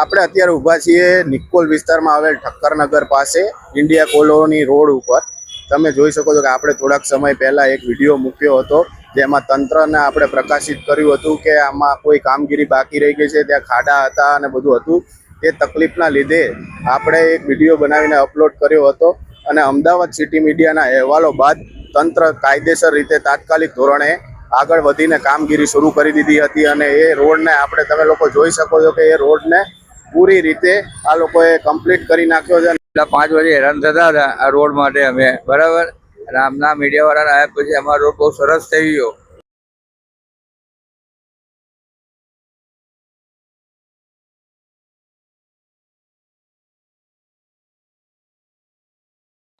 આપણે અત્યારે ઊભા છીએ નિકોલ વિસ્તારમાં આવેલ ઠક્કરનગર પાસે, ઇન્ડિયા કોલોની રોડ ઉપર. તમે જોઈ શકો છો કે આપણે થોડાક સમય પહેલાં એક વીડિયો મૂક્યો હતો, જેમાં તંત્રને આપણે પ્રકાશિત કર્યું હતું કે આમાં કોઈ કામગીરી બાકી રહી ગઈ છે, ત્યાં ખાડા હતા અને બધું હતું. તે તકલીફના લીધે આપણે એક વીડિયો બનાવીને અપલોડ કર્યો હતો અને અમદાવાદ સિટી મીડિયાના અહેવાલો બાદ તંત્ર કાયદેસર રીતે તાત્કાલિક ધોરણે આગળ વધીને કામગીરી શરૂ કરી દીધી હતી અને એ રોડને આપણે તમે લોકો જોઈ શકો છો કે એ રોડને પૂરી રીતે આ લોકોએ કમ્પ્લીટ કરી નાખ્યો છે. એટલે પાંચ વાગે હેરાન થતા હતા આ રોડ માટે અમે. બરાબર? અને આમના મીડિયાવાળાને આવ્યા પછી અમારો રોડ બહુ સરસ થઈ ગયો.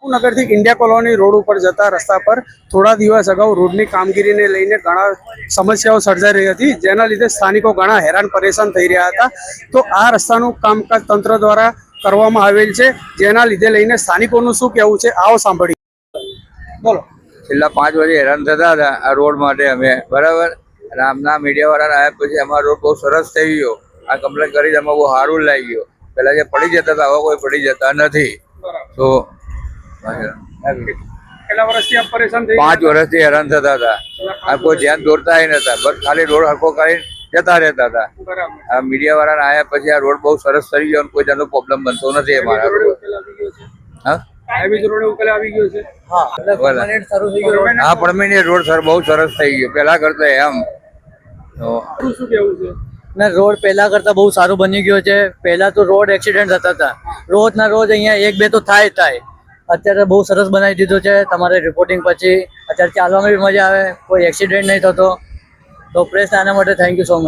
નગરથી ઇન્ડિયા કોલોની રોડ ઉપર જતા રસ્તા પર થોડા દિવસ અગાઉ રોડની કામગીરીને લઈને ઘણા સમસ્યાઓ સર્જાઈ રહી હતી. જેના લીધે સ્થાનિકો ઘણા હેરાન પરેશાન થઈ રહ્યા હતા. તો આ રસ્તાનું કામકાજ તંત્ર દ્વારા કરવામાં આવેલ છે. જેના લીધે લઈને સ્થાનિકોનું શું કહેવું છે આવો સાંભળી બોલો. છેલ્લા પાંચ વર્ષે હેરાન થતા હતા આ રોડ માટે અમે. બરાબર? અને આમના મીડિયા આવ્યા પછી અમારો રોડ બહુ સરસ થઈ ગયો. આ કમ્પ્લેન કરી અમે બહુ સારું લાગી ગયો પેલા જે પડી જતા હતા હવે કોઈ પડી જતા નથી. તો કેટલા વર્ષથી આપ પરેશાન થઈ પાંચ વર્ષથી હેરાન થતા હતા. આ કોઈ ધ્યાન દોરતા નતા. બસ ખાલી રોડ હરકો કરીને જતા રહેતા હતા. બરાબર. આ મીડિયા વાળા આવ્યા પછી આ રોડ બહુ સરસ થઈ ગયો કોઈ જાતનો પ્રોબ્લેમ બનતો નથી અમારા રોડ રોડ. ઉકેલ આવી ગયો છે. હા? પરમિનેન્ટ રોડ સર બહુ સરસ થઈ ગયો. પેલા કરતા એમ. શું કેવું છે? ના રોડ પહેલા કરતા બહુ સારું બની ગયો છે. પહેલા તો રોડ એક્સિડન્ટ થતા હતા. રોજના રોજ અહીંયા એક બે તો થાય થાય. અત્યારે બહુ સરસ બનાવી દીધું છે. તમારે રિપોર્ટિંગ પછી અત્યારે ચાલવામાં બી મજા આવે. કોઈ એક્સિડન્ટ નહીં થતો. તો પ્રેસ આના માટે થેન્ક યુ સો મચ